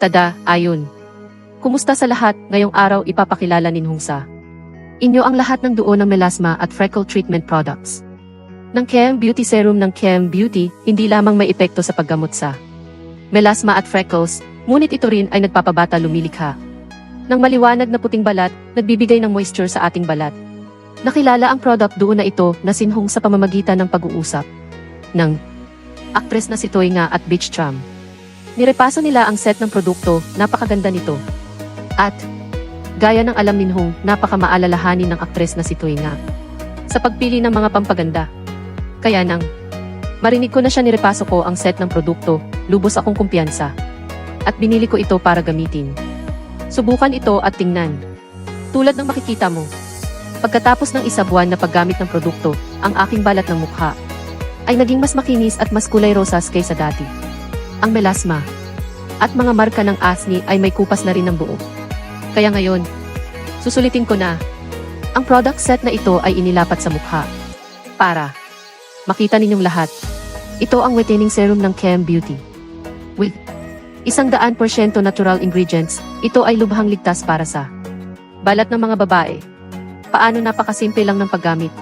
Tada, ayun. Kumusta sa lahat, ngayong araw ipapakilala ni Hungsa. Inyo ang lahat ng duo ng melasma at freckle treatment products. Ng Kem Beauty Serum ng Kem Beauty, hindi lamang may epekto sa paggamot sa melasma at freckles, ngunit ito rin ay nagpapabata lumilikha. Ng maliwanag na puting balat, nagbibigay ng moisture sa ating balat. Nakilala ang product doon na ito na sinhong sa pamamagitan ng pag-uusap ng aktres na si Toy nga at Beach Tram. Nirepaso nila ang set ng produkto, napakaganda nito. At, gaya ng alam ninhong, napakamaalalahanin ng aktres na si Toy nga. Sa pagpili ng mga pampaganda. Kaya nang, marinig ko na siya nirepaso ko ang set ng produkto, lubos akong kumpiyansa. At binili ko ito para gamitin. Subukan ito at tingnan. Tulad ng makikita mo. Pagkatapos ng isa buwan na paggamit ng produkto, ang aking balat ng mukha ay naging mas makinis at mas kulay rosas kaysa dati. Ang melasma at mga marka ng acne ay may kupas na rin ng buo. Kaya ngayon, susulitin ko na. Ang product set na ito ay inilapat sa mukha. Para makita ninyong lahat. Ito ang whitening serum ng Kem Beauty. With isang daan porsyento natural ingredients, ito ay lubhang ligtas para sa balat ng mga babae. Paano napakasimple lang ng paggamit.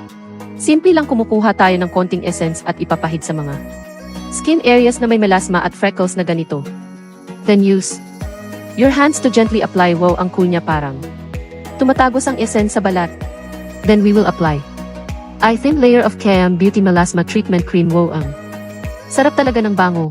Simple lang kumukuha tayo ng konting essence at ipapahid sa mga skin areas na may melasma at freckles na ganito. Then use your hands to gently apply. Wow, ang cool niya parang tumatagos ang essence sa balat. Then we will apply I thin layer of Cam Beauty Melasma Treatment Cream. Wow, ang sarap talaga ng bango.